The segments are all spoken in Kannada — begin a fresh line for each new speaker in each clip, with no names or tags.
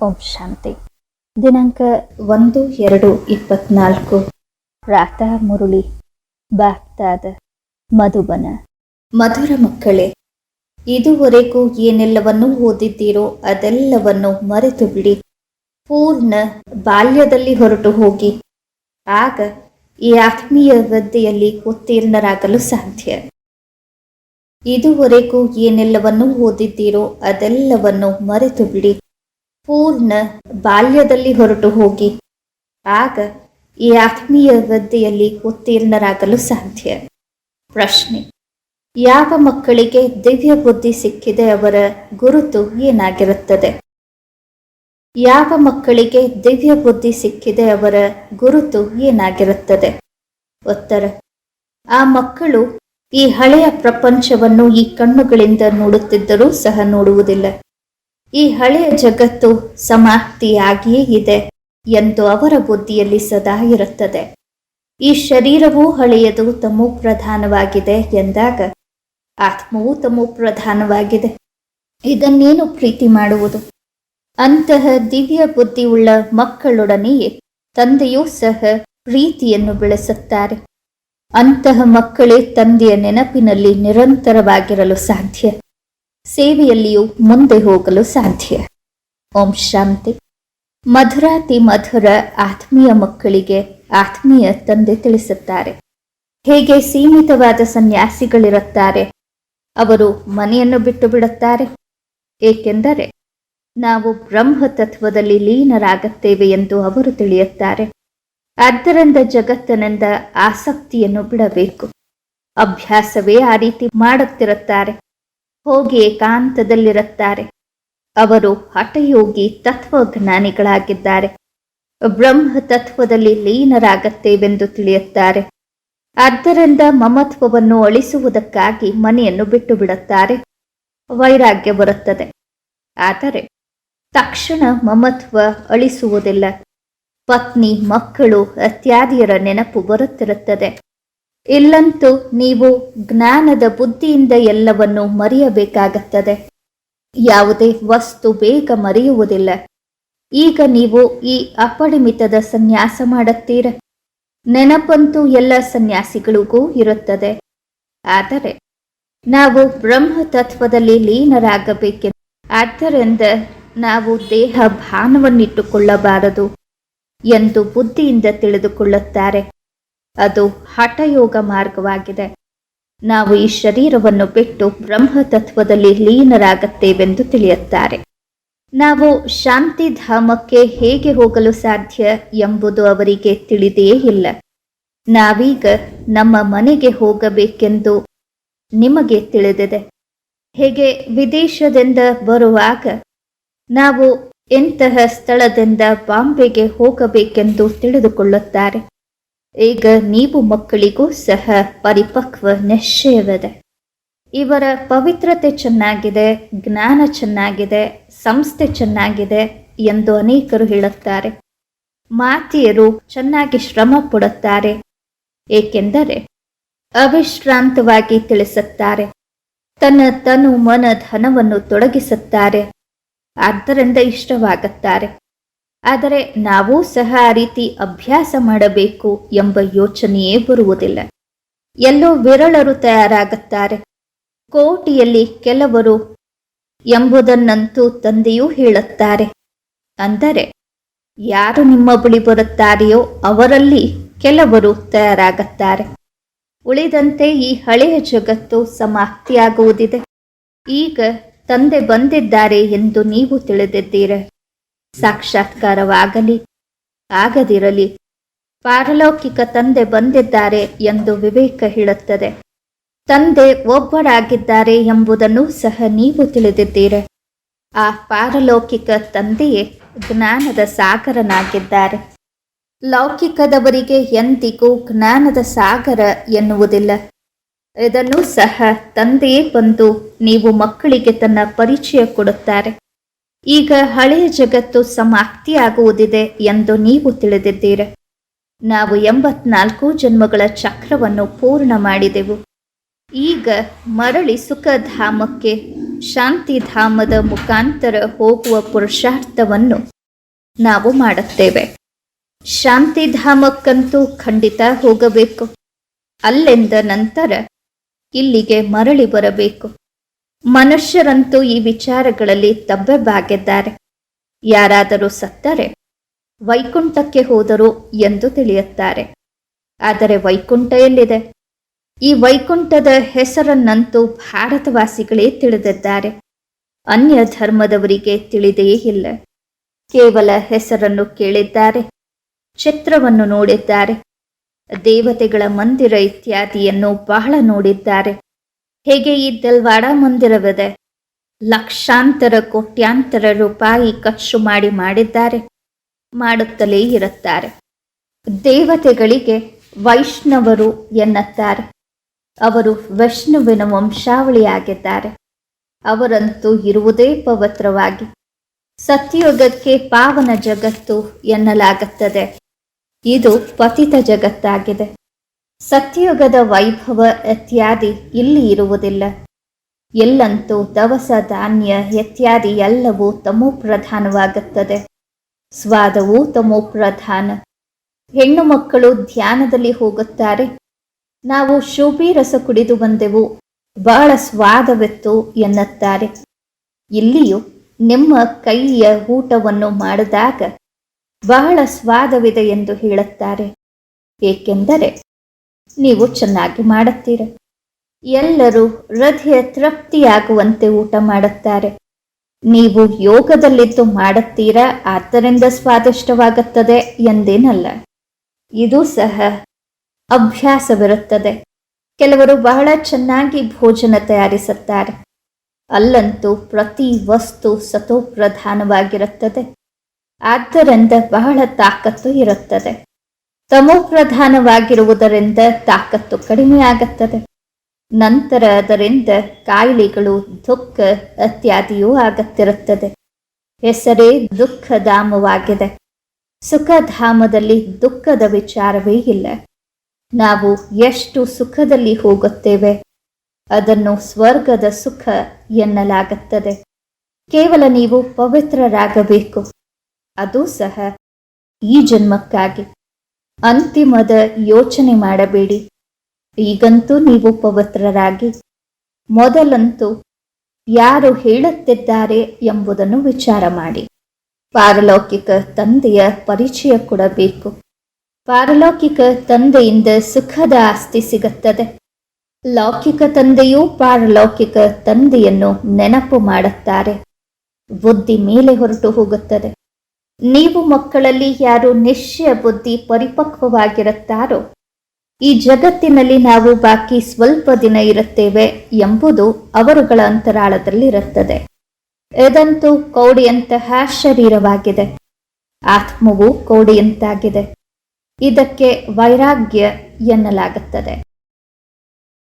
ಓಂ ಶಾಂತಿ. ದಿನಾಂಕ ಒಂದು ಎರಡು ಇಪ್ಪತ್ನಾಲ್ಕು. ಪ್ರಾತಃ ಮುರುಳಿ. ಬಾಗ್ದಾದ ಮಧುಬನ. ಮಧುರ ಮಕ್ಕಳೇ, ಇದುವರೆಗೂ ಏನೆಲ್ಲವನ್ನು ಓದಿದ್ದೀರೋ ಅದೆಲ್ಲವನ್ನು ಮರೆತು ಬಿಡಿ ಪೂರ್ಣ ಬಾಲ್ಯದಲ್ಲಿ ಹೊರಟು ಹೋಗಿ. ಆಗ ಈ ಆತ್ಮೀಯ ಗದ್ದೆಯಲ್ಲಿ ಉತ್ತೀರ್ಣರಾಗಲು ಸಾಧ್ಯ. ಇದುವರೆಗೂ ಏನೆಲ್ಲವನ್ನು ಓದಿದ್ದೀರೋ ಅದೆಲ್ಲವನ್ನು ಮರೆತು ಬಿಡಿ ಪೂರ್ಣ ಬಾಲ್ಯದಲ್ಲಿ ಹೊರಟು ಹೋಗಿ. ಆಗ ಈ ಆತ್ಮೀಯ ಗದ್ದೆಯಲ್ಲಿ ಉತ್ತೀರ್ಣರಾಗಲು ಸಾಧ್ಯ. ಪ್ರಶ್ನೆ, ಯಾವ ಮಕ್ಕಳಿಗೆ ದಿವ್ಯ ಬುದ್ಧಿ ಸಿಕ್ಕಿದೆ ಅವರ ಗುರುತು ಏನಾಗಿರುತ್ತದೆ? ಯಾವ ಮಕ್ಕಳಿಗೆ ದಿವ್ಯ ಬುದ್ಧಿ ಸಿಕ್ಕಿದೆ ಅವರ ಗುರುತು ಏನಾಗಿರುತ್ತದೆ? ಉತ್ತರ, ಆ ಮಕ್ಕಳು ಈ ಹಳೆಯ ಪ್ರಪಂಚವನ್ನು ಈ ಕಣ್ಣುಗಳಿಂದ ನೋಡುತ್ತಿದ್ದರೂ ಸಹ ನೋಡುವುದಿಲ್ಲ. ಈ ಹಳೆಯ ಜಗತ್ತು ಸಮಾಪ್ತಿಯಾಗಿಯೇ ಇದೆ ಎಂದು ಅವರ ಬುದ್ಧಿಯಲ್ಲಿ ಸದಾ ಇರುತ್ತದೆ. ಈ ಶರೀರವೂ ಹಳೆಯದು, ತಮ್ಮ ಪ್ರಧಾನವಾಗಿದೆ ಎಂದಾಗ ಆತ್ಮವೂ ತಮೋ ಪ್ರಧಾನವಾಗಿದೆ. ಇದನ್ನೇನು ಪ್ರೀತಿ ಮಾಡುವುದು? ಅಂತಹ ದಿವ್ಯ ಬುದ್ಧಿ ಉಳ್ಳ ಮಕ್ಕಳೊಡನೆಯೇ ತಂದೆಯೂ ಸಹ ಪ್ರೀತಿಯನ್ನು ಬೆಳೆಸುತ್ತಾರೆ. ಅಂತಹ ಮಕ್ಕಳೇ ತಂದೆಯ ನೆನಪಿನಲ್ಲಿ ನಿರಂತರವಾಗಿರಲು ಸಾಧ್ಯ. ಸೇವೆಯಲ್ಲಿಯೂ ಮುಂದೆ ಹೋಗಲು ಸಾಧ್ಯ. ಓಂ ಶಾಂತಿ. ಮಧುರಾತಿ ಮಧುರ ಆತ್ಮೀಯ ಮಕ್ಕಳಿಗೆ ಆತ್ಮೀಯ ತಂದೆ ತಿಳಿಸುತ್ತಾರೆ. ಹೇಗೆ ಸೀಮಿತವಾದ ಸನ್ಯಾಸಿಗಳಿರುತ್ತಾರೆ? ಅವರು ಮನೆಯನ್ನು ಬಿಟ್ಟು ಬಿಡುತ್ತಾರೆ. ಏಕೆಂದರೆ ನಾವು ಬ್ರಹ್ಮ ತತ್ವದಲ್ಲಿ ಲೀನರಾಗುತ್ತೇವೆ ಎಂದು ಅವರು ತಿಳಿಯುತ್ತಾರೆ. ಆದ್ದರಿಂದ ಜಗತ್ತಿನಿಂದ ಆಸಕ್ತಿಯನ್ನು ಬಿಡಬೇಕು. ಅಭ್ಯಾಸವೇ ಆ ರೀತಿ ಮಾಡುತ್ತಿರುತ್ತಾರೆ. ಹೋಗಿ ಏಕಾಂತದಲ್ಲಿರುತ್ತಾರೆ. ಅವರು ಹಠಯೋಗಿ ತತ್ವಜ್ಞಾನಿಗಳಾಗಿದ್ದಾರೆ. ಬ್ರಹ್ಮ ತತ್ವದಲ್ಲಿ ಲೀನರಾಗತ್ತೇವೆಂದು ತಿಳಿಯುತ್ತಾರೆ. ಆದ್ದರಿಂದ ಮಮತ್ವವನ್ನು ಅಳಿಸುವುದಕ್ಕಾಗಿ ಮನೆಯನ್ನು ಬಿಟ್ಟು ಬಿಡುತ್ತಾರೆ ವೈರಾಗ್ಯ ಬರುತ್ತದೆ. ಆದರೆ ತಕ್ಷಣ ಮಮತ್ವ ಅಳಿಸುವುದಿಲ್ಲ. ಪತ್ನಿ, ಮಕ್ಕಳು ಇತ್ಯಾದಿಯರ ನೆನಪು ಬರುತ್ತಿರುತ್ತದೆ. ಇಲ್ಲಂತೂ ನೀವು ಜ್ಞಾನದ ಬುದ್ಧಿಯಿಂದ ಎಲ್ಲವನ್ನು ಮರೆಯಬೇಕಾಗುತ್ತದೆ. ಯಾವುದೇ ವಸ್ತು ಬೇಗ ಮರೆಯುವುದಿಲ್ಲ. ಈಗ ನೀವು ಈ ಅಪರಿಮಿತದ ಸನ್ಯಾಸ ಮಾಡುತ್ತೀರ? ನೆನಪಂತೂ ಎಲ್ಲ ಸನ್ಯಾಸಿಗಳಿಗೂ ಇರುತ್ತದೆ. ಆದರೆ ನಾವು ಬ್ರಹ್ಮ ತತ್ವದಲ್ಲಿ ಲೀನರಾಗಬೇಕೆಂದು, ಆದ್ದರಿಂದ ನಾವು ದೇಹ ಭಾನವನ್ನಿಟ್ಟುಕೊಳ್ಳಬಾರದು ಎಂದು ಬುದ್ಧಿಯಿಂದ ತಿಳಿದುಕೊಳ್ಳುತ್ತಾರೆ. ಅದು ಹಠಯೋಗ ಮಾರ್ಗವಾಗಿದೆ. ನಾವು ಈ ಶರೀರವನ್ನು ಬಿಟ್ಟು ಬ್ರಹ್ಮ ತತ್ವದಲ್ಲಿ ಲೀನರಾಗುತ್ತೇವೆಂದು ತಿಳಿಯುತ್ತಾರೆ. ನಾವು ಶಾಂತಿಧಾಮಕ್ಕೆ ಹೇಗೆ ಹೋಗಲು ಸಾಧ್ಯ ಎಂಬುದು ಅವರಿಗೆ ತಿಳಿದೇ ಇಲ್ಲ. ನಾವೀಗ ನಮ್ಮ ಮನೆಗೆ ಹೋಗಬೇಕೆಂದು ನಿಮಗೆ ತಿಳಿದಿದೆ. ಹೇಗೆ ವಿದೇಶದಿಂದ ಬರುವಾಗ ನಾವು ಎಂತಹ ಸ್ಥಳದಿಂದ ಬಾಂಬೆಗೆ ಹೋಗಬೇಕೆಂದು ತಿಳಿದುಕೊಳ್ಳುತ್ತಾರೆ. ಈಗ ನೀವು ಮಕ್ಕಳಿಗೂ ಸಹ ಪರಿಪಕ್ವ ನಿಶ್ಚಯವಿದೆ. ಇವರ ಪವಿತ್ರತೆ ಚೆನ್ನಾಗಿದೆ, ಜ್ಞಾನ ಚೆನ್ನಾಗಿದೆ, ಸಂಸ್ಥೆ ಚೆನ್ನಾಗಿದೆ ಎಂದು ಅನೇಕರು ಹೇಳುತ್ತಾರೆ. ಮಾತೆಯರು ಚೆನ್ನಾಗಿ ಶ್ರಮ ಪಡುತ್ತಾರೆ, ಏಕೆಂದರೆ ಅವಿಶ್ರಾಂತವಾಗಿ ತಿಳಿಸುತ್ತಾರೆ. ತನ್ನ ತನು ಮನ ಧನವನ್ನು ತೊಡಗಿಸುತ್ತಾರೆ, ಆದ್ದರಿಂದ ಇಷ್ಟವಾಗುತ್ತಾರೆ. ಆದರೆ ನಾವೂ ಸಹ ಆ ರೀತಿ ಅಭ್ಯಾಸ ಮಾಡಬೇಕು ಎಂಬ ಯೋಚನೆಯೇ ಬರುವುದಿಲ್ಲ. ಎಲ್ಲೋ ವಿರಳರು ತಯಾರಾಗುತ್ತಾರೆ. ಕೋಟಿಯಲ್ಲಿ ಕೆಲವರು ಎಂಬುದನ್ನಂತೂ ತಂದೆಯೂ ಹೇಳುತ್ತಾರೆ. ಅಂದರೆ, ಯಾರು ನಿಮ್ಮ ಬಳಿ ಬರುತ್ತಾರೆಯೋ ಅವರಲ್ಲಿ ಕೆಲವರು ತಯಾರಾಗುತ್ತಾರೆ. ಉಳಿದಂತೆ ಈ ಹಳೆಯ ಜಗತ್ತು ಸಮಾಪ್ತಿಯಾಗುವುದಿದೆ. ಈಗ ತಂದೆ ಬಂದಿದ್ದಾರೆ ಎಂದು ನೀವು ತಿಳಿದಿದ್ದೀರ. ಸಾಕ್ಷಾತ್ಕಾರವಾಗಲಿ. ಆಗದಿರಲಿ. ಪಾರಲೌಕಿಕ ತಂದೆ ಬಂದಿದ್ದಾರೆ ಎಂದು ವಿವೇಕ ಹೇಳುತ್ತದೆ. ತಂದೆ ಒಬ್ಬರಾಗಿದ್ದಾರೆ ಎಂಬುದನ್ನು ಸಹ ನೀವು ತಿಳಿದಿದ್ದೀರಿ. ಆ ಪಾರಲೌಕಿಕ ತಂದೆಯೇ ಜ್ಞಾನದ ಸಾಗರನಾಗಿದ್ದಾರೆ. ಲೌಕಿಕದವರಿಗೆ ಎಂದಿಗೂ ಜ್ಞಾನದ ಸಾಗರ ಎನ್ನುವುದಿಲ್ಲ. ಇದನ್ನು ಸಹ ತಂದೆಯೇ ಬಂದು ನೀವು ಮಕ್ಕಳಿಗೆ ತನ್ನ ಪರಿಚಯ ಕೊಡುತ್ತಾರೆ. ಈಗ ಹಳೆಯ ಜಗತ್ತು ಸಮಾಪ್ತಿಯಾಗುವುದಿದೆ ಎಂದು ನೀವು ತಿಳಿದಿದ್ದೀರ. ನಾವು ಎಂಬತ್ನಾಲ್ಕು ಜನ್ಮಗಳ ಚಕ್ರವನ್ನು ಪೂರ್ಣ ಮಾಡಿದೆವು. ಈಗ ಮರಳಿ ಸುಖಧಾಮಕ್ಕೆ, ಶಾಂತಿಧಾಮದ ಮುಖಾಂತರ ಹೋಗುವ ಪುರುಷಾರ್ಥವನ್ನು ನಾವು ಮಾಡುತ್ತೇವೆ. ಶಾಂತಿಧಾಮಕ್ಕಂತೂ ಖಂಡಿತ ಹೋಗಬೇಕು. ಅಲ್ಲೆಂದ ನಂತರ ಇಲ್ಲಿಗೆ ಮರಳಿ ಬರಬೇಕು. ಮನುಷ್ಯರಂತೂ ಈ ವಿಚಾರಗಳಲ್ಲಿ ತಬ್ಬೆಬ್ಬಾಗಿದ್ದಾರೆ ಯಾರಾದರೂ ಸತ್ತರೆ ವೈಕುಂಠಕ್ಕೆ ಹೋದರು ಎಂದು ತಿಳಿಯುತ್ತಾರೆ. ಆದರೆ ವೈಕುಂಠ ಎಲ್ಲಿದೆ? ಈ ವೈಕುಂಠದ ಹೆಸರನ್ನಂತೂ ಭಾರತವಾಸಿಗಳೇ ತಿಳಿದಿದ್ದಾರೆ. ಅನ್ಯ ಧರ್ಮದವರಿಗೆ ತಿಳಿದೇ ಇಲ್ಲ. ಕೇವಲ ಹೆಸರನ್ನು ಕೇಳಿದ್ದಾರೆ ಚಿತ್ರವನ್ನು ನೋಡಿದ್ದಾರೆ, ದೇವತೆಗಳ ಮಂದಿರ ಇತ್ಯಾದಿಯನ್ನು ಬಹಳ ನೋಡಿದ್ದಾರೆ. ಹೇಗೆ ಈ ದಲ್ವಾಡ ಮಂದಿರವಿದೆ ಲಕ್ಷಾಂತರ, ಕೋಟ್ಯಾಂತರ ರೂಪಾಯಿ ಖರ್ಚು ಮಾಡಿ ಮಾಡಿದ್ದಾರೆ, ಮಾಡುತ್ತಲೇ ಇರುತ್ತಾರೆ. ದೇವತೆಗಳಿಗೆ ವೈಷ್ಣವರು ಎನ್ನುತ್ತಾರೆ. ಅವರು ವಿಷ್ಣುವಿನ ವಂಶಾವಳಿಯಾಗಿದ್ದಾರೆ. ಅವರಂತೂ ಇರುವುದೇ ಪವಿತ್ರವಾಗಿ. ಸತ್ಯಯುಗಕ್ಕೆ ಪಾವನ ಜಗತ್ತು ಎನ್ನಲಾಗುತ್ತದೆ. ಇದು ಪತಿತ ಜಗತ್ತಾಗಿದೆ. ಸತ್ಯಯುಗದ ವೈಭವ ಇತ್ಯಾದಿ ಇಲ್ಲಿ ಇರುವುದಿಲ್ಲ. ಎಲ್ಲಂತೂ ದವಸ ಧಾನ್ಯ ಇತ್ಯಾದಿ ಎಲ್ಲವೂ ತಮೋ ಪ್ರಧಾನವಾಗುತ್ತದೆ. ಸ್ವಾದವೂ ತಮೋ ಪ್ರಧಾನ. ಹೆಣ್ಣು ಮಕ್ಕಳು ಧ್ಯಾನದಲ್ಲಿ ಹೋಗುತ್ತಾರೆ. ನಾವು ಶೋಭಿ ರಸ ಕುಡಿದು ಬಂದೆವು. ಬಹಳ ಸ್ವಾದವಿತ್ತು ಎನ್ನುತ್ತಾರೆ. ಇಲ್ಲಿಯೂ ನಿಮ್ಮ ಕೈಯ ಊಟವನ್ನು ಮಾಡಿದಾಗ ಬಹಳ ಸ್ವಾದವಿದೆ ಎಂದು ಹೇಳುತ್ತಾರೆ. ಏಕೆಂದರೆ ನೀವು ಚೆನ್ನಾಗಿ ಮಾಡುತ್ತೀರ. ಎಲ್ಲರೂ ಹೃದಯ ತೃಪ್ತಿಯಾಗುವಂತೆ ಊಟ ಮಾಡುತ್ತಾರೆ. ನೀವು ಯೋಗದಲ್ಲಿದ್ದು ಮಾಡುತ್ತೀರಾ? ಆದ್ದರಿಂದ ಸ್ವಾದಿಷ್ಟವಾಗುತ್ತದೆ ಎಂದೇನಲ್ಲ. ಇದು ಸಹ ಅಭ್ಯಾಸವಿರುತ್ತದೆ. ಕೆಲವರು ಬಹಳ ಚೆನ್ನಾಗಿ ಭೋಜನ ತಯಾರಿಸುತ್ತಾರೆ. ಅಲ್ಲಂತೂ ಪ್ರತಿ ವಸ್ತು ಸತೋಪ್ರಧಾನವಾಗಿರುತ್ತದೆ. ಆದ್ದರಿಂದ ಬಹಳ ತಾಕತ್ತು ಇರುತ್ತದೆ. ತಮೋಪ್ರಧಾನವಾಗಿರುವುದರಿಂದ ತಾಕತ್ತು ಕಡಿಮೆಯಾಗುತ್ತದೆ. ನಂತರ ಅದರಿಂದ ಕಾಯಿಲೆಗಳು, ದುಃಖ, ಅತ್ಯಾದಿಯೂ ಆಗುತ್ತಿರುತ್ತದೆ. ಹೆಸರೇ ದುಃಖಧಾಮವಾಗಿದೆ. ಸುಖಧಾಮದಲ್ಲಿ ದುಃಖದ ವಿಚಾರವೇ ಇಲ್ಲ. ನಾವು ಎಷ್ಟು ಸುಖದಲ್ಲಿ ಹೋಗುತ್ತೇವೆ, ಅದನ್ನು ಸ್ವರ್ಗದ ಸುಖ ಎನ್ನಲಾಗುತ್ತದೆ. ಕೇವಲ ನೀವು ಪವಿತ್ರರಾಗಬೇಕು. ಅದು ಸಹ ಈ ಜನ್ಮಕ್ಕಾಗಿ. ಅಂತಿಮದ ಯೋಚನೆ ಮಾಡಬೇಡಿ. ಈಗಂತೂ ನೀವು ಪವಿತ್ರರಾಗಿ. ಮೊದಲಂತೂ ಯಾರು ಹೇಳುತ್ತಿದ್ದಾರೆ ಎಂಬುದನ್ನು ವಿಚಾರ ಮಾಡಿ. ಪಾರಲೌಕಿಕ ತಂದೆಯ ಪರಿಚಯ ಕೊಡಬೇಕು. ಪಾರಲೌಕಿಕ ತಂದೆಯಿಂದ ಸುಖದ ಆಸ್ತಿ ಸಿಗುತ್ತದೆ. ಲೌಕಿಕ ತಂದೆಯು ಪಾರಲೌಕಿಕ ತಂದೆಯನ್ನು ನೆನಪು ಮಾಡುತ್ತಾರೆ. ಬುದ್ಧಿ ಮೇಲೆ ಹೊರಟು ಹೋಗುತ್ತದೆ. ನೀವು ಮಕ್ಕಳಲ್ಲಿ ಯಾರು ನಿಶ್ಚಯ ಬುದ್ಧಿ ಪರಿಪಕ್ವವಾಗಿರುತ್ತಾರೋ? ಈ ಜಗತ್ತಿನಲ್ಲಿ ನಾವು ಬಾಕಿ ಸ್ವಲ್ಪ ದಿನ ಇರುತ್ತೇವೆ ಎಂಬುದು ಅವರುಗಳ ಅಂತರಾಳದಲ್ಲಿರುತ್ತದೆ. ಇದಂತೂ ಕೌಡಿಯಂತಹ ಶರೀರವಾಗಿದೆ. ಆತ್ಮವು ಕೌಡಿಯಂತಾಗಿದೆ. ಇದಕ್ಕೆ ವೈರಾಗ್ಯ ಎನ್ನಲಾಗುತ್ತದೆ.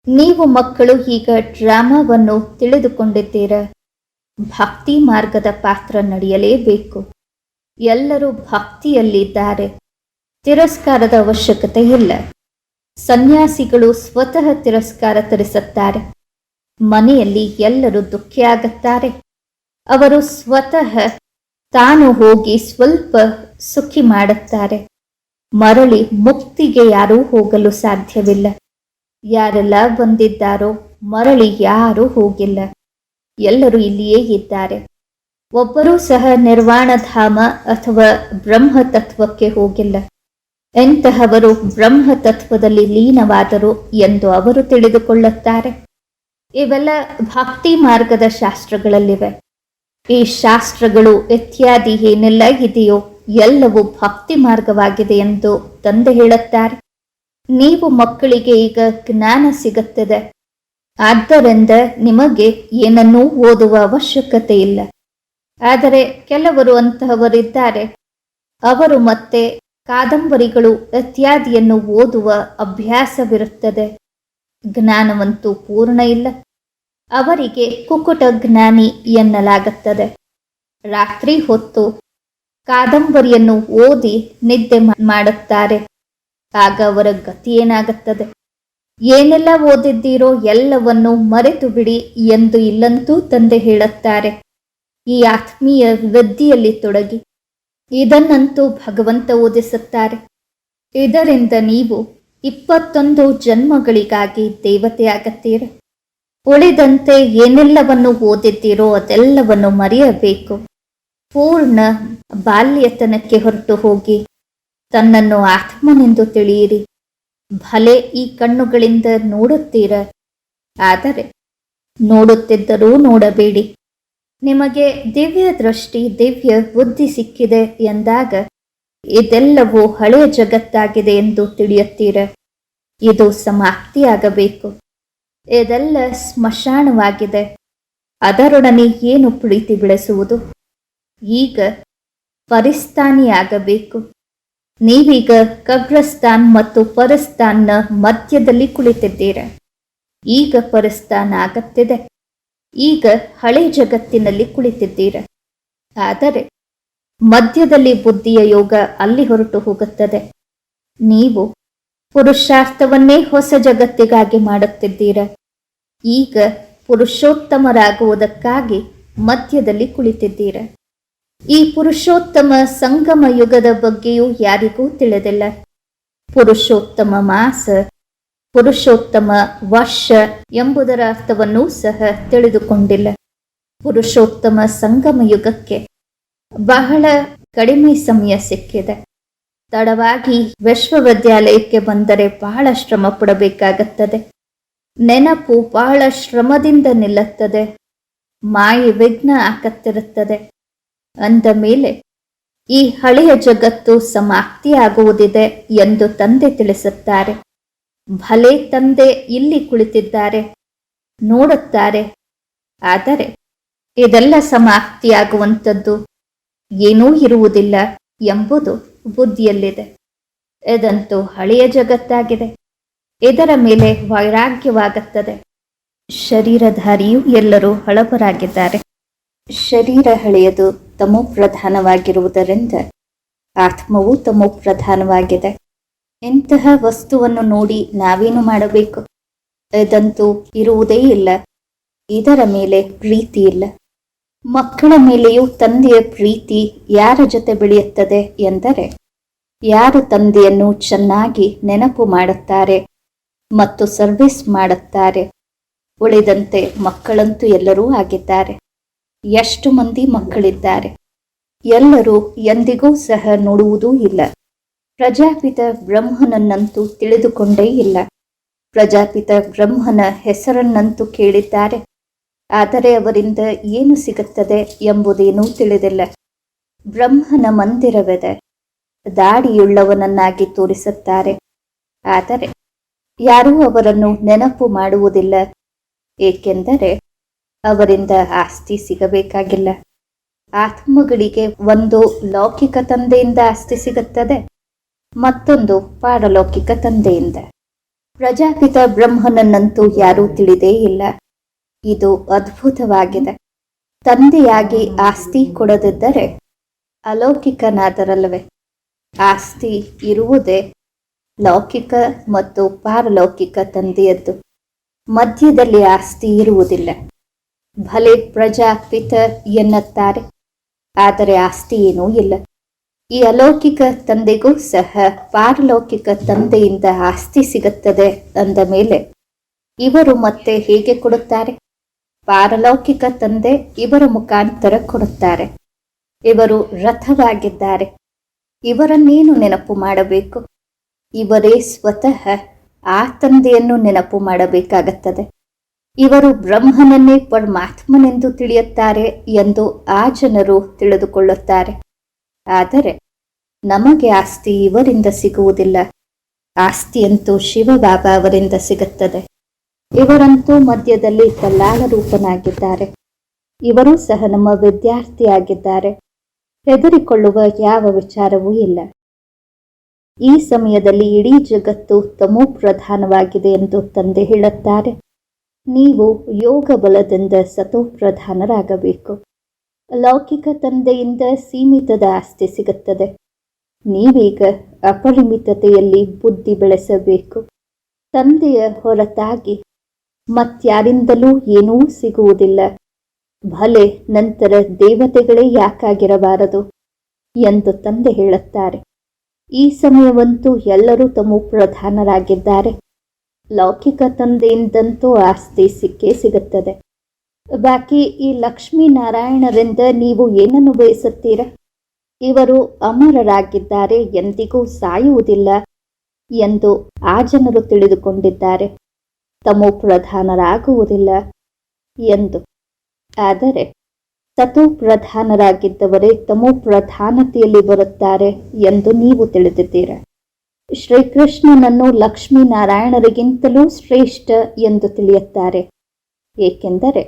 ನೀವು ಮಕ್ಕಳು ಈಗ ಡ್ರಾಮಾವನ್ನು ತಿಳಿದುಕೊಂಡಿದ್ದೀರ? ಭಕ್ತಿ ಮಾರ್ಗದ ಪಾತ್ರ ನಡೆಯಲೇಬೇಕು. ಎಲ್ಲರೂ ಭಕ್ತಿಯಲ್ಲಿದ್ದಾರೆ. ತಿರಸ್ಕಾರದ ಅವಶ್ಯಕತೆ ಇಲ್ಲ. ಸನ್ಯಾಸಿಗಳು ಸ್ವತಃ ತಿರಸ್ಕಾರ ತರಿಸುತ್ತಾರೆ. ಮನೆಯಲ್ಲಿ ಎಲ್ಲರೂ ದುಃಖಿಯಾಗುತ್ತಾರೆ. ಅವರು ಸ್ವತಃ ತಾನು ಹೋಗಿ ಸ್ವಲ್ಪ ಸುಖಿ ಮಾಡುತ್ತಾರೆ. ಮರಳಿ ಮುಕ್ತಿಗೆ ಯಾರೂ ಹೋಗಲು ಸಾಧ್ಯವಿಲ್ಲ. ಯಾರೆಲ್ಲ ಬಂದಿದ್ದಾರೋ ಮರಳಿ ಯಾರೂ ಹೋಗಿಲ್ಲ. ಎಲ್ಲರೂ ಇಲ್ಲಿಯೇ ಇದ್ದಾರೆ. ಒಬ್ಬರೂ ಸಹ ನಿರ್ವಾಣ ಧಾಮ ಅಥವಾ ಬ್ರಹ್ಮ ತತ್ವಕ್ಕೆ ಹೋಗಿಲ್ಲ. ಎಂತಹವರು ಬ್ರಹ್ಮ ತತ್ವದಲ್ಲಿ ಲೀನವಾದರು ಎಂದು ಅವರು ತಿಳಿದುಕೊಳ್ಳುತ್ತಾರೆ. ಇವೆಲ್ಲ ಭಕ್ತಿ ಮಾರ್ಗದ ಶಾಸ್ತ್ರಗಳಲ್ಲಿವೆ. ಈ ಶಾಸ್ತ್ರಗಳು ಇತ್ಯಾದಿ ಏನೆಲ್ಲ ಇದೆಯೋ ಎಲ್ಲವೂ ಭಕ್ತಿ ಮಾರ್ಗವಾಗಿದೆ ಎಂದು ತಂದೆ ಹೇಳುತ್ತಾರೆ. ನೀವು ಮಕ್ಕಳಿಗೆ ಈಗ ಜ್ಞಾನ ಸಿಗುತ್ತದೆ. ಆದ್ದರಿಂದ ನಿಮಗೆ ಏನನ್ನೂ ಓದುವ ಅವಶ್ಯಕತೆ ಇಲ್ಲ ಆದರೆ ಕೆಲವರು ಅಂತಹವರಿದ್ದಾರೆ. ಅವರು ಮತ್ತೆ ಕಾದಂಬರಿಗಳು ಇತ್ಯಾದಿಯನ್ನು ಓದುವ ಅಭ್ಯಾಸವಿರುತ್ತದೆ. ಜ್ಞಾನವಂತೂ ಪೂರ್ಣ ಇಲ್ಲ. ಅವರಿಗೆ ಕುಕುಟ ಜ್ಞಾನಿ ಎನ್ನಲಾಗುತ್ತದೆ. ರಾತ್ರಿ ಹೊತ್ತು ಕಾದಂಬರಿಯನ್ನು ಓದಿ ನಿದ್ದೆ ಮಾಡುತ್ತಾರೆ. ಆಗ ಅವರ ಗತಿ ಏನಾಗುತ್ತದೆ? ಏನೆಲ್ಲ ಓದಿದ್ದೀರೋ ಎಲ್ಲವನ್ನು ಮರೆತು ಬಿಡಿ ಎಂದು ಇಲ್ಲಂತೂ ತಂದೆ ಹೇಳುತ್ತಾರೆ. ಈ ಆತ್ಮೀಯ ವೃದ್ಧಿಯಲ್ಲಿ ತೊಡಗಿ. ಇದನ್ನಂತೂ ಭಗವಂತ ಓದಿಸುತ್ತಾರೆ. ಇದರಿಂದ ನೀವು ಇಪ್ಪತ್ತೊಂದು ಜನ್ಮಗಳಿಗಾಗಿ ದೇವತೆಯಾಗತ್ತೀರ ಉಳಿದಂತೆ ಏನೆಲ್ಲವನ್ನು ಓದಿದ್ದೀರೋ ಅದೆಲ್ಲವನ್ನು ಮರೆಯಬೇಕು. ಪೂರ್ಣ ಬಾಲ್ಯತನಕ್ಕೆ ಹೊರಟು ಹೋಗಿ ತನ್ನನ್ನು ಆತ್ಮನೆಂದು ತಿಳಿಯಿರಿ. ಭಲೆ ಈ ಕಣ್ಣುಗಳಿಂದ ನೋಡುತ್ತೀರ. ಆದರೆ ನೋಡುತ್ತಿದ್ದರೂ ನೋಡಬೇಡಿ. ನಿಮಗೆ ದಿವ್ಯ ದೃಷ್ಟಿ, ದಿವ್ಯ ಬುದ್ಧಿ ಸಿಕ್ಕಿದೆ ಎಂದಾಗ ಇದೆಲ್ಲವೂ ಹಳೆಯ ಜಗತ್ತಾಗಿದೆ ಎಂದು ತಿಳಿಯುತ್ತೀರ. ಇದು ಸಮಾಪ್ತಿಯಾಗಬೇಕು. ಇದೆಲ್ಲ ಸ್ಮಶಾನವಾಗಿದೆ. ಅದರೊಡನೆ ಏನು ಪ್ರೀತಿ ಬೆಳೆಸುವುದು? ಈಗ ಪರಿಸ್ಥಾನಿಯಾಗಬೇಕು. ನೀವೀಗ ಕಬ್ರಸ್ತಾನ್ ಮತ್ತು ಪರಸ್ತಾನ್ನ ಮಧ್ಯದಲ್ಲಿ ಕುಳಿತಿದ್ದೀರ. ಈಗ ಪರಿಸ್ಥಾನ ಆಗತ್ತಿದೆ. ಈಗ ಹಳೆ ಜಗತ್ತಿನಲ್ಲಿ ಕುಳಿತಿದ್ದೀರ. ಆದರೆ ಮಧ್ಯದಲ್ಲಿ ಬುದ್ಧಿಯ ಯೋಗ ಅಲ್ಲಿ ಹೊರಟು ಹೋಗುತ್ತದೆ. ನೀವು ಪುರುಷಾರ್ಥವನ್ನೇ ಹೊಸ ಜಗತ್ತಿಗಾಗಿ ಮಾಡುತ್ತಿದ್ದೀರ. ಈಗ ಪುರುಷೋತ್ತಮರಾಗುವುದಕ್ಕಾಗಿ ಮಧ್ಯದಲ್ಲಿ ಕುಳಿತಿದ್ದೀರ. ಈ ಪುರುಷೋತ್ತಮ ಸಂಗಮ ಯುಗದ ಬಗ್ಗೆಯೂ ಯಾರಿಗೂ ತಿಳಿದಿಲ್ಲ. ಪುರುಷೋತ್ತಮ ಮಾಸ ಪುರುಷೋತ್ತಮ ವರ್ಷ ಎಂಬುದರ ಅರ್ಥವನ್ನೂ ಸಹ ತಿಳಿದುಕೊಂಡಿಲ್ಲ. ಪುರುಷೋತ್ತಮ ಸಂಗಮ ಯುಗಕ್ಕೆ ಬಹಳ ಕಡಿಮೆ ಸಮಯ ಸಿಕ್ಕಿದೆ. ತಡವಾಗಿ ವಿಶ್ವವಿದ್ಯಾಲಯಕ್ಕೆ ಬಂದರೆ ಬಹಳ ಶ್ರಮ ಪಡಬೇಕಾಗುತ್ತದೆ. ನೆನಪು ಬಹಳ ಶ್ರಮದಿಂದ ನಿಲ್ಲುತ್ತದೆ. ಮಾಯಿ ವಿಘ್ನ ಆಕತ್ತಿರುತ್ತದೆ ಅಂದ ಮೇಲೆ, ಈ ಹಳೆಯ ಜಗತ್ತು ಸಮಾಪ್ತಿಯಾಗುವುದಿದೆ ಎಂದು ತಂದೆ ತಿಳಿಸುತ್ತಾರೆ. ಭಲೆ ತಂದೆ ಇಲ್ಲಿ ಕುಳಿತಿದ್ದಾರೆ, ನೋಡುತ್ತಾರೆ. ಆದರೆ ಇದೆಲ್ಲ ಸಮಾಪ್ತಿಯಾಗುವಂಥದ್ದು ಏನೂ ಇರುವುದಿಲ್ಲ ಎಂಬುದು ಬುದ್ಧಿಯಲ್ಲಿದೆ. ಇದಂತೂ ಹಳೆಯ ಜಗತ್ತಾಗಿದೆ. ಇದರ ಮೇಲೆ ವೈರಾಗ್ಯವಾಗುತ್ತದೆ. ಶರೀರಧಾರಿಯು ಎಲ್ಲರೂ ಹಳಬರಾಗಿದ್ದಾರೆ. ಶರೀರ ಹಳೆಯದು ತಮೋ ಪ್ರಧಾನವಾಗಿರುವುದರಿಂದ ಆತ್ಮವೂ ತಮೋ ಪ್ರಧಾನವಾಗಿದೆ. ಇಂತಹ ವಸ್ತುವನ್ನು ನೋಡಿ ನಾವೇನು ಮಾಡಬೇಕು? ಇದಂತೂ ಇರುವುದೇ ಇಲ್ಲ. ಇದರ ಮೇಲೆ ಪ್ರೀತಿ ಇಲ್ಲ. ಮಕ್ಕಳ ಮೇಲೆಯೂ ತಂದೆಯ ಪ್ರೀತಿ ಯಾರ ಜೊತೆ ಬೆಳೆಯುತ್ತದೆ ಎಂದರೆ, ಯಾರು ತಂದೆಯನ್ನು ಚೆನ್ನಾಗಿ ನೆನಪು ಮಾಡುತ್ತಾರೆ ಮತ್ತು ಸರ್ವಿಸ್ ಮಾಡುತ್ತಾರೆ. ಉಳಿದಂತೆ ಮಕ್ಕಳಂತೂ ಎಲ್ಲರೂ ಆಗಿದ್ದಾರೆ. ಎಷ್ಟು ಮಂದಿ ಮಕ್ಕಳಿದ್ದಾರೆ? ಎಲ್ಲರೂ ಎಂದಿಗೂ ಸಹ ನೋಡುವುದೂ ಇಲ್ಲ. ಪ್ರಜಾಪಿತ ಬ್ರಹ್ಮನನ್ನಂತೂ ತಿಳಿದುಕೊಂಡೇ ಇಲ್ಲ. ಪ್ರಜಾಪಿತ ಬ್ರಹ್ಮನ ಹೆಸರನ್ನಂತೂ ಕೇಳಿದ್ದಾರೆ. ಆದರೆ ಅವರಿಂದ ಏನು ಸಿಗುತ್ತದೆ ಎಂಬುದೇನೂ ತಿಳಿದಿಲ್ಲ. ಬ್ರಹ್ಮನ ಮಂದಿರವಿದೆ. ದಾಡಿಯುಳ್ಳವನನ್ನಾಗಿ ತೋರಿಸುತ್ತಾರೆ. ಆದರೆ ಯಾರೂ ಅವರನ್ನು ನೆನಪು ಮಾಡುವುದಿಲ್ಲ. ಏಕೆಂದರೆ ಅವರಿಂದ ಆಸ್ತಿ ಸಿಗಬೇಕಾಗಿಲ್ಲ. ಆತ್ಮಗಳಿಗೆ ಒಂದು ಲೌಕಿಕ ತಂದೆಯಿಂದ ಆಸ್ತಿ ಸಿಗುತ್ತದೆ. ಮತ್ತೊಂದು ಪಾರಲೌಕಿಕ ತಂದೆಯಿಂದ. ಪ್ರಜಾಪಿತ ಬ್ರಹ್ಮನನ್ನಂತೂ ಯಾರೂ ತಿಳಿದೇ ಇಲ್ಲ. ಇದು ಅದ್ಭುತವಾಗಿದೆ. ತಂದೆಯಾಗಿ ಆಸ್ತಿ ಕೊಡದಿದ್ದರೆ ಅಲೌಕಿಕನಾದರಲ್ಲವೇ? ಆಸ್ತಿ ಇರುವುದೇ ಲೌಕಿಕ ಮತ್ತು ಪಾರಲೌಕಿಕ ತಂದೆಯದ್ದು. ಮಧ್ಯದಲ್ಲಿ ಆಸ್ತಿ ಇರುವುದಿಲ್ಲ. ಭಲೆ ಪ್ರಜಾಪಿತ ಎನ್ನುತ್ತಾರೆ. ಆದರೆ ಆಸ್ತಿ ಏನೂ ಇಲ್ಲ. ಈ ಅಲೌಕಿಕ ತಂದೆಗೂ ಸಹ ಪಾರಲೌಕಿಕ ತಂದೆಯಿಂದ ಆಸ್ತಿ ಸಿಗುತ್ತದೆ ಅಂದ ಮೇಲೆ, ಇವರು ಮತ್ತೆ ಹೇಗೆ ಕೊಡುತ್ತಾರೆ? ಪಾರಲೌಕಿಕ ತಂದೆ ಇವರ ಮುಖಾಂತರ ಕೊಡುತ್ತಾರೆ, ಇವರು ರಥವಾಗಿದ್ದಾರೆ, ಇವರನ್ನೇನು ನೆನಪು ಮಾಡಬೇಕು? ಇವರೇ ಸ್ವತಃ ಆ ತಂದೆಯನ್ನು ನೆನಪು ಮಾಡಬೇಕಾಗುತ್ತದೆ. ಇವರು ಬ್ರಹ್ಮನನ್ನೇ ಪರಮಾತ್ಮನೆಂದು ತಿಳಿಯುತ್ತಾರೆ ಎಂದು ಆ ಜನರು ತಿಳಿದುಕೊಳ್ಳುತ್ತಾರೆ. ಆದರೆ ನಮಗೆ ಆಸ್ತಿ ಇವರಿಂದ ಸಿಗುವುದಿಲ್ಲ. ಆಸ್ತಿಯಂತೂ ಶಿವಬಾಬಾ ಅವರಿಂದ ಸಿಗುತ್ತದೆ. ಇವರಂತೂ ಮಧ್ಯದಲ್ಲಿ ಕಲ್ಲಾಳ ರೂಪನಾಗಿದ್ದಾರೆ ಇವರೂ ಸಹ ನಮ್ಮ ವಿದ್ಯಾರ್ಥಿಯಾಗಿದ್ದಾರೆ. ಹೆದರಿಕೊಳ್ಳುವ ಯಾವ ವಿಚಾರವೂ ಇಲ್ಲ. ಈ ಸಮಯದಲ್ಲಿ ಇಡೀ ಜಗತ್ತು ತಮೋ ಪ್ರಧಾನವಾಗಿದೆ ಎಂದು ತಂದೆ ಹೇಳುತ್ತಾರೆ. ನೀವು ಯೋಗ ಬಲದಿಂದ ಸತೋ ಪ್ರಧಾನರಾಗಬೇಕು. ಲೌಕಿಕ ತಂದೆಯಿಂದ ಸೀಮಿತದ ಆಸ್ತಿ ಸಿಗುತ್ತದೆ. ನೀವೀಗ ಅಪರಿಮಿತತೆಯಲ್ಲಿ ಬುದ್ಧಿ ಬೆಳೆಸಬೇಕು. ತಂದೆಯ ಹೊರತಾಗಿ ಮತ್ಯಾರಿಂದಲೂ ಏನೂ ಸಿಗುವುದಿಲ್ಲ. ಭಲೆ ನಂತರ ದೇವತೆಗಳೇ ಯಾಕಾಗಿರಬಾರದು ಎಂದು ತಂದೆ ಹೇಳುತ್ತಾರೆ. ಈ ಸಮಯವಂತೂ ಎಲ್ಲರೂ ತಮ್ಮ ಪ್ರಧಾನರಾಗಿದ್ದಾರೆ. ಲೌಕಿಕ ತಂದೆಯಿಂದಂತೂ ಆಸ್ತಿ ಸಿಕ್ಕೇ ಸಿಗುತ್ತದೆ. ಬಾಕಿ ಈ ಲಕ್ಷ್ಮೀನಾರಾಯಣರಿಂದ ನೀವು ಏನನ್ನು ಬಯಸುತ್ತೀರ? ಇವರು ಅಮರರಾಗಿದ್ದಾರೆ, ಎಂದಿಗೂ ಸಾಯುವುದಿಲ್ಲ ಎಂದು ಆ ಜನರು ತಿಳಿದುಕೊಂಡಿದ್ದಾರೆ. ತಮೋ ಪ್ರಧಾನರಾಗುವುದಿಲ್ಲ ಎಂದು. ಆದರೆ ಸತೋ ಪ್ರಧಾನರಾಗಿದ್ದವರೇ ತಮೋ ಪ್ರಧಾನತೆಯಲ್ಲಿ ಬರುತ್ತಾರೆ ಎಂದು ನೀವು ತಿಳಿದಿದ್ದೀರ? ಶ್ರೀಕೃಷ್ಣನನ್ನು ಲಕ್ಷ್ಮೀನಾರಾಯಣರಿಗಿಂತಲೂ ಶ್ರೇಷ್ಠ ಎಂದು ತಿಳಿಯುತ್ತಾರೆ. ಏಕೆಂದರೆ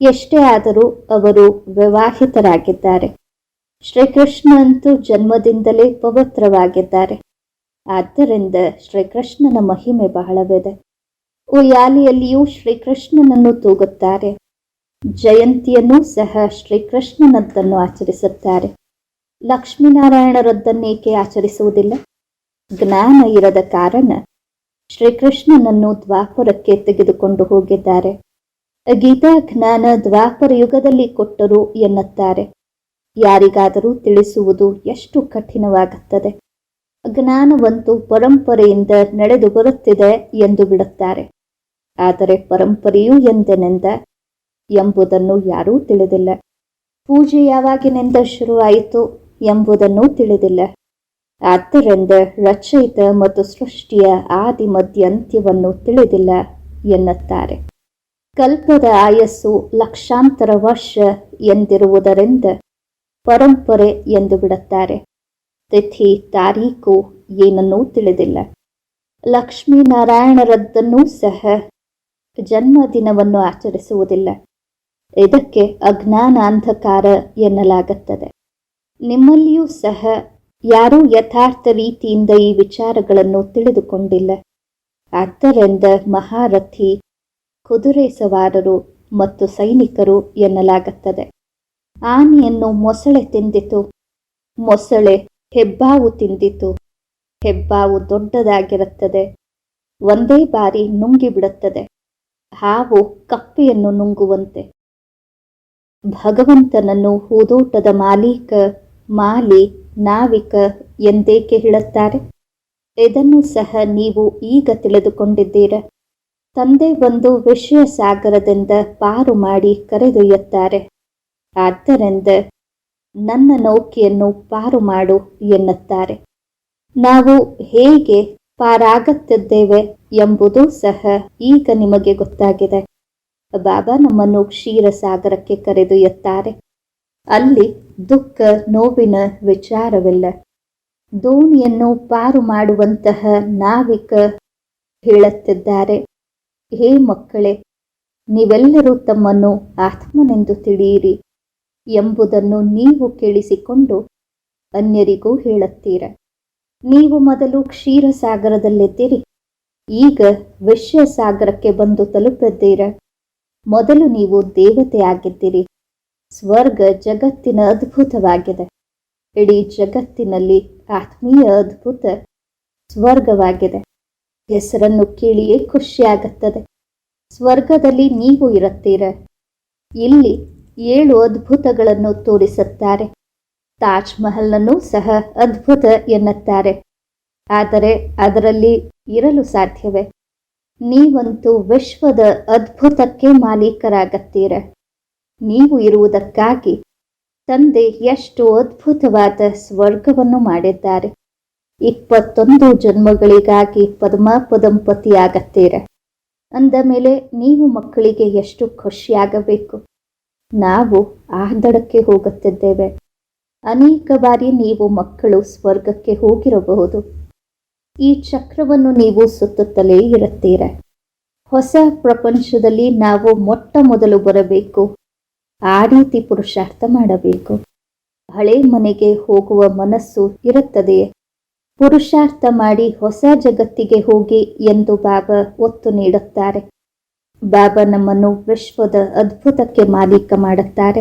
ಎಷ್ಟೇ ಆದರೂ ಅವರು ವಿವಾಹಿತರಾಗಿದ್ದಾರೆ. ಶ್ರೀಕೃಷ್ಣ ಅಂತೂ ಜನ್ಮದಿಂದಲೇ ಪವಿತ್ರವಾಗಿದ್ದಾರೆ. ಆದ್ದರಿಂದ ಶ್ರೀಕೃಷ್ಣನ ಮಹಿಮೆ ಬಹಳವಿದೆ. ಉಯ್ಯಾಲಿಯಲ್ಲಿಯೂ ಶ್ರೀಕೃಷ್ಣನನ್ನು ತೂಗುತ್ತಾರೆ. ಜಯಂತಿಯನ್ನು ಸಹ ಶ್ರೀಕೃಷ್ಣನದ್ದನ್ನು ಆಚರಿಸುತ್ತಾರೆ. ಲಕ್ಷ್ಮೀನಾರಾಯಣರದ್ದನ್ನೇಕೆ ಆಚರಿಸುವುದಿಲ್ಲ? ಜ್ಞಾನ ಇರದ ಕಾರಣ ಶ್ರೀಕೃಷ್ಣನನ್ನು ದ್ವಾಪುರಕ್ಕೆ ತೆಗೆದುಕೊಂಡು ಹೋಗಿದ್ದಾರೆ. ಗೀತಾ ಜ್ಞಾನ ದ್ವಾಪರ ಯುಗದಲ್ಲಿ ಕೊಟ್ಟರು ಎನ್ನುತ್ತಾರೆ. ಯಾರಿಗಾದರೂ ತಿಳಿಸುವುದು ಎಷ್ಟು ಕಠಿಣವಾಗುತ್ತದೆ. ಜ್ಞಾನವಂತೂ ಪರಂಪರೆಯಿಂದ ನಡೆದು ಬರುತ್ತಿದೆ ಎಂದು ಬಿಡುತ್ತಾರೆ. ಆದರೆ ಪರಂಪರೆಯು ಎಂದೆನೆಂದ ಎಂಬುದನ್ನು ಯಾರೂ ತಿಳಿದಿಲ್ಲ. ಪೂಜೆ ಯಾವಾಗಿನಿಂದ ಶುರುವಾಯಿತು ಎಂಬುದನ್ನು ತಿಳಿದಿಲ್ಲ. ಆದ್ದರಿಂದ ರಚಯಿತ ಮತ್ತು ಸೃಷ್ಟಿಯ ಆದಿ ಮಧ್ಯ ಅಂತ್ಯವನ್ನು ತಿಳಿದಿಲ್ಲ ಎನ್ನುತ್ತಾರೆ. ಕಲ್ಪದ ಆಯಸ್ಸು ಲಕ್ಷಾಂತರ ವರ್ಷ ಎಂದಿರುವುದರಿಂದ ಪರಂಪರೆ ಎಂದು ಬಿಡುತ್ತಾರೆ. ತಿಥಿ, ತಾರೀಕು ಏನನ್ನೂ ತಿಳಿದಿಲ್ಲ. ಲಕ್ಷ್ಮೀನಾರಾಯಣರದ್ದನ್ನೂ ಸಹ ಜನ್ಮದಿನವನ್ನು ಆಚರಿಸುವುದಿಲ್ಲ. ಇದಕ್ಕೆ ಅಜ್ಞಾನ ಅಂಧಕಾರ ಎನ್ನಲಾಗುತ್ತದೆ. ನಿಮ್ಮಲ್ಲಿಯೂ ಸಹ ಯಾರೂ ಯಥಾರ್ಥ ರೀತಿಯಿಂದ ಈ ವಿಚಾರಗಳನ್ನು ತಿಳಿದುಕೊಂಡಿಲ್ಲ. ಆದ್ದರಿಂದ ಮಹಾರಥಿ ಕುದುರೆ ಸವಾರರು ಮತ್ತು ಸೈನಿಕರು ಎನ್ನಲಾಗುತ್ತದೆ. ಆನೆಯನ್ನು ಮೊಸಳೆ ತಿಂದಿತು. ಮೊಸಳೆ ಹೆಬ್ಬಾವು ತಿಂದಿತು. ಹೆಬ್ಬಾವು ದೊಡ್ಡದಾಗಿರುತ್ತದೆ. ಒಂದೇ ಬಾರಿ ನುಂಗಿಬಿಡುತ್ತದೆ. ಹಾವು ಕಪ್ಪೆಯನ್ನು ನುಂಗುವಂತೆ. ಭಗವಂತನನ್ನು ಹೂದೋಟದ ಮಾಲೀಕ, ಮಾಲಿ, ನಾವಿಕ ಎಂದೇಕೆ ಹೇಳುತ್ತಾರೆ? ಇದನ್ನು ಸಹ ನೀವು ಈಗ ತಿಳಿದುಕೊಂಡಿದ್ದೀರ? ತಂದೆ ಒಂದು ವಿಷಯ ಸಾಗರದಿಂದ ಪಾರು ಮಾಡಿ ಕರೆದೊಯ್ಯುತ್ತಾರೆ. ಆದ್ದರಿಂದ ನನ್ನ ನೌಕೆಯನ್ನು ಪಾರು ಮಾಡು ಎನ್ನುತ್ತಾರೆ. ನಾವು ಹೇಗೆ ಪಾರಾಗುತ್ತಿದ್ದೇವೆ ಎಂಬುದು ಸಹ ಈಗ ನಿಮಗೆ ಗೊತ್ತಾಗಿದೆ. ಬಾಬಾ ನಮ್ಮನ್ನು ಕ್ಷೀರಸಾಗರಕ್ಕೆ ಕರೆದೊಯ್ಯುತ್ತಾರೆ. ಅಲ್ಲಿ ದುಃಖ ನೋವಿನ ವಿಚಾರವಿಲ್ಲ. ದೋಣಿಯನ್ನು ಪಾರು ಮಾಡುವಂತಹ ನಾವಿಕ ಹೇಳುತ್ತಿದ್ದಾರೆ. ಹೇ ಮಕ್ಕಳೇ, ನೀವೆಲ್ಲರೂ ತಮ್ಮನ್ನು ಆತ್ಮನೆಂದು ತಿಳಿಯಿರಿ ಎಂಬುದನ್ನು ನೀವು ಕೇಳಿಸಿಕೊಂಡು ಅನ್ಯರಿಗೂ ಹೇಳುತ್ತೀರ. ನೀವು ಮೊದಲು ಕ್ಷೀರಸಾಗರದಲ್ಲಿದ್ದೀರಿ ಈಗ ವಿಷಯಸಾಗರಕ್ಕೆ ಬಂದು ತಲುಪಿದ್ದೀರ ಮೊದಲು ನೀವು ದೇವತೆ ಆಗಿದ್ದೀರಿ ಸ್ವರ್ಗ ಜಗತ್ತಿನ ಅದ್ಭುತವಾಗಿದೆ. ಇಡೀ ಜಗತ್ತಿನಲ್ಲಿ ಆತ್ಮೀಯ ಅದ್ಭುತ ಸ್ವರ್ಗವಾಗಿದೆ. ಹೆಸರನ್ನು ಕೇಳಿಯೇ ಖುಷಿಯಾಗುತ್ತದೆ. ಸ್ವರ್ಗದಲ್ಲಿ ನೀವು ಇರುತ್ತೀರ? ಇಲ್ಲಿ ಏಳು ಅದ್ಭುತಗಳನ್ನು ತೋರಿಸುತ್ತಾರೆ. ತಾಜ್ ಮಹಲ್ನನ್ನು ಸಹ ಅದ್ಭುತ ಎನ್ನುತ್ತಾರೆ. ಆದರೆ ಅದರಲ್ಲಿ ಇರಲು ಸಾಧ್ಯವೇ? ನೀವಂತೂ ವಿಶ್ವದ ಅದ್ಭುತಕ್ಕೆ ಮಾಲೀಕರಾಗತ್ತೀರ? ನೀವು ಇರುವುದಕ್ಕಾಗಿ ತಂದೆ ಎಷ್ಟು ಅದ್ಭುತವಾದ ಸ್ವರ್ಗವನ್ನು ಮಾಡಿದ್ದಾರೆ. ಇಪ್ಪತ್ತೊಂದು ಜನ್ಮಗಳಿಗಾಗಿ ಪದ್ಮಾಪದಂಪತಿಯಾಗತ್ತೀರ. ಅಂದ ಮೇಲೆ ನೀವು ಮಕ್ಕಳಿಗೆ ಎಷ್ಟು ಖುಷಿಯಾಗಬೇಕು? ನಾವು ಆ ದಡಕ್ಕೆ ಹೋಗುತ್ತಿದ್ದೇವೆ. ಅನೇಕ ಬಾರಿ ನೀವು ಮಕ್ಕಳು ಸ್ವರ್ಗಕ್ಕೆ ಹೋಗಿರಬಹುದು. ಈ ಚಕ್ರವನ್ನು ನೀವು ಸುತ್ತುತ್ತಲೇ ಇರುತ್ತೀರ. ಹೊಸ ಪ್ರಪಂಚದಲ್ಲಿ ನಾವು ಮೊಟ್ಟ ಮೊದಲು ಬರಬೇಕು. ಆ ರೀತಿ ಪುರುಷಾರ್ಥ ಮಾಡಬೇಕು. ಹಳೆ ಮನೆಗೆ ಹೋಗುವ ಮನಸ್ಸು ಇರುತ್ತದೆಯೇ? ಪುರುಷಾರ್ಥ ಮಾಡಿ ಹೊಸ ಜಗತ್ತಿಗೆ ಹೋಗಿ ಎಂದು ಬಾಬಾ ಒತ್ತು ನೀಡುತ್ತಾರೆ. ಬಾಬಾ ನಮ್ಮನ್ನು ವಿಶ್ವದ ಅದ್ಭುತಕ್ಕೆ ಮಾಲೀಕ ಮಾಡುತ್ತಾರೆ.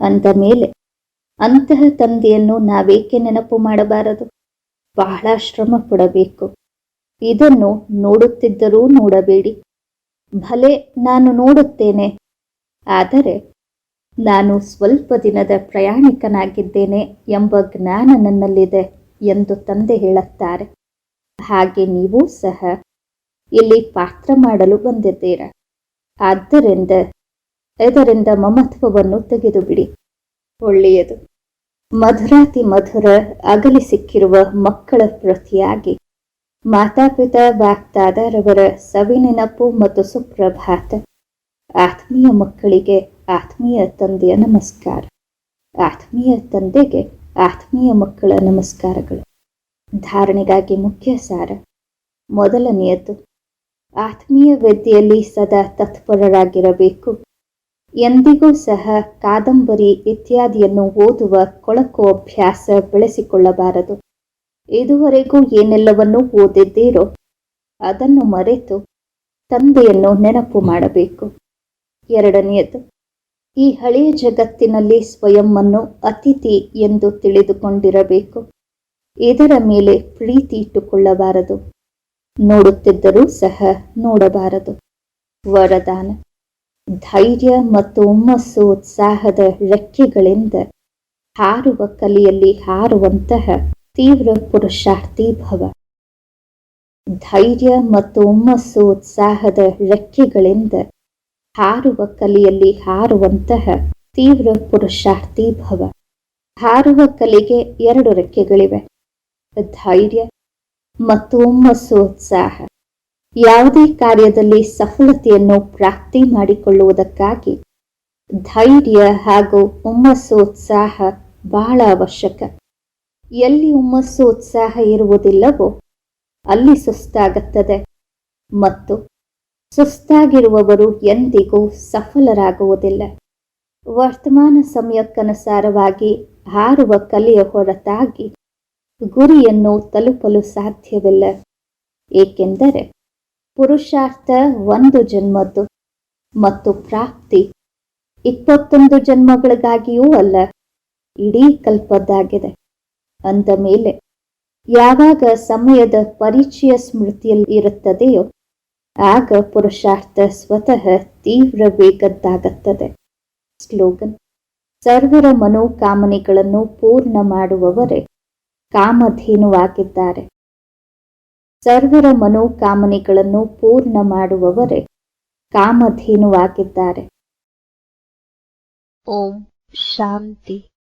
ಅಂದ ಮೇಲೆ, ಅಂತಹ ತಂದೆಯನ್ನು ನಾವೇಕೆ ನೆನಪು ಮಾಡಬಾರದು? ಬಹಳ ಶ್ರಮ ಪಡಬೇಕು. ಇದನ್ನು ನೋಡುತ್ತಿದ್ದರೂ ನೋಡಬೇಡಿ. ಭಲೆ ನಾನು ನೋಡುತ್ತೇನೆ. ಆದರೆ, ನಾನು ಸ್ವಲ್ಪ ದಿನದ ಪ್ರಯಾಣಿಕನಾಗಿದ್ದೇನೆ ಎಂಬ ಜ್ಞಾನ ನನ್ನಲ್ಲಿದೆ. ಎಂದು ತಂದೆ ಹೇಳುತ್ತಾರೆ. ಹಾಗೆ ನೀವು ಸಹ ಇಲ್ಲಿ ಪಾತ್ರ ಮಾಡಲು ಬಂದಿದ್ದೀರ. ಆದ್ದರಿಂದ ಇದರಿಂದ ಮಮತ್ವವನ್ನು ತೆಗೆದುಬಿಡಿ. ಒಳ್ಳೆಯದು. ಮಧುರಾತಿ ಮಧುರ ಅಗಲಿ ಸಿಕ್ಕಿರುವ ಮಕ್ಕಳ ಪ್ರತಿಯಾಗಿ ಮಾತಾಪಿತಾ ವಾಗ್ದಾದರವರ ಸವಿನೆನಪು ಮತ್ತು ಸುಪ್ರಭಾತ ಆತ್ಮೀಯ ಮಕ್ಕಳಿಗೆ ಆತ್ಮೀಯ ತಂದೆಯ ನಮಸ್ಕಾರ. ಆತ್ಮೀಯ ತಂದೆಗೆ ಆತ್ಮೀಯ ಮಕ್ಕಳ ನಮಸ್ಕಾರಗಳು. ಧಾರಣೆಗಾಗಿ ಮುಖ್ಯ ಸಾರ. ಮೊದಲನೆಯದು, ಆತ್ಮೀಯ ವೃದ್ಧಿಯಲ್ಲಿ ಸದಾ ತತ್ಪರರಾಗಿರಬೇಕು. ಎಂದಿಗೂ ಸಹ ಕಾದಂಬರಿ ಇತ್ಯಾದಿಯನ್ನು ಓದುವ ಕೊಳಕು ಅಭ್ಯಾಸ ಬೆಳೆಸಿಕೊಳ್ಳಬಾರದು. ಇದುವರೆಗೂ ಏನೆಲ್ಲವನ್ನೂ ಓದಿದ್ದೀರೋ ಅದನ್ನು ಮರೆತು ತಂದೆಯನ್ನು ನೆನಪು ಮಾಡಬೇಕು. ಎರಡನೆಯದು ಈ ಹಳೆಯ ಜಗತ್ತಿನಲ್ಲಿ ಸ್ವಯಂವನ್ನು ಅತಿಥಿ ಎಂದು ತಿಳಿದುಕೊಂಡಿರಬೇಕು. ಇದರ ಮೇಲೆ ಪ್ರೀತಿ ಇಟ್ಟುಕೊಳ್ಳಬಾರದು. ನೋಡುತ್ತಿದ್ದರೂ ಸಹ ನೋಡಬಾರದು. ವರದಾನ, ಧೈರ್ಯ ಮತ್ತು ಹುಮ್ಮಸ್ಸು ಉತ್ಸಾಹದ ರೆಕ್ಕೆಗಳಿಂದ ಹಾರುವ ಕಲೆಯಲ್ಲಿ ಹಾರುವಂತಹ ತೀವ್ರ ಪುರುಷಾರ್ಥಿ ಭವ. ಧೈರ್ಯ ಮತ್ತು ಹುಮ್ಮಸ್ಸು ಉತ್ಸಾಹದ ರೆಕ್ಕೆಗಳಿಂದ ಹಾರುವ ಕಲಿಯಲ್ಲಿ ಹಾರುವಂತಹ ತೀವ್ರ ಪುರುಷಾರ್ಥಿ ಭವ ಹಾರುವ ಕಲೆಗೆ ಎರಡು ರೆಕ್ಕೆಗಳಿವೆ. ಧೈರ್ಯ ಮತ್ತು ಹುಮ್ಮಸ್ಸು ಉತ್ಸಾಹ ಯಾವುದೇ ಕಾರ್ಯದಲ್ಲಿ ಸಫಲತೆಯನ್ನು ಪ್ರಾಪ್ತಿ ಮಾಡಿಕೊಳ್ಳುವುದಕ್ಕಾಗಿ ಧೈರ್ಯ ಹಾಗೂ ಹುಮ್ಮಸ್ಸು ಉತ್ಸಾಹ ಬಹಳ ಅವಶ್ಯಕ. ಎಲ್ಲಿ ಹುಮ್ಮಸ್ಸು ಉತ್ಸಾಹ ಇರುವುದಿಲ್ಲವೋ ಅಲ್ಲಿ ಸುಸ್ತಾಗುತ್ತದೆ. ಮತ್ತು ಸುಸ್ತಾಗಿರುವವರು ಎಂದಿಗೂ ಸಫಲರಾಗುವುದಿಲ್ಲ. ವರ್ತಮಾನ ಸಮಯಕ್ಕನುಸಾರವಾಗಿ ಹಾರುವ ಕಲೆಯ ಹೊರತಾಗಿ ಗುರಿಯನ್ನು ತಲುಪಲು ಸಾಧ್ಯವಿಲ್ಲ. ಏಕೆಂದರೆ ಪುರುಷಾರ್ಥ ಒಂದು ಜನ್ಮದ್ದು ಮತ್ತು ಪ್ರಾಪ್ತಿ ಇಪ್ಪತ್ತೊಂದು ಜನ್ಮಗಳಿಗಾಗಿಯೂ ಅಲ್ಲ, ಇಡೀ ಕಲ್ಪದ್ದಾಗಿದೆ. ಅಂದ ಮೇಲೆ, ಯಾವಾಗ ಸಮಯದ ಪರಿಚಯ ಸ್ಮೃತಿಯಲ್ಲಿ ಇರುತ್ತದೆಯೋ ಆಗ ಪುರುಷಾರ್ಥ ಸ್ವತಃ ತೀವ್ರ ವೇಗದ್ದಾಗುತ್ತದೆ. ಸ್ಲೋಗನ್. ಸರ್ವರ ಮನೋಕಾಮನೆಗಳನ್ನು ಪೂರ್ಣ ಮಾಡುವವರೇ ಕಾಮಧೇನುವಾಗಿದ್ದಾರೆ. ಸರ್ವರ ಮನೋಕಾಮನೆಗಳನ್ನು ಪೂರ್ಣ ಮಾಡುವವರೇ ಕಾಮಧೇನುವಾಗಿದ್ದಾರೆ.
ಓಂ ಶಾಂತಿ.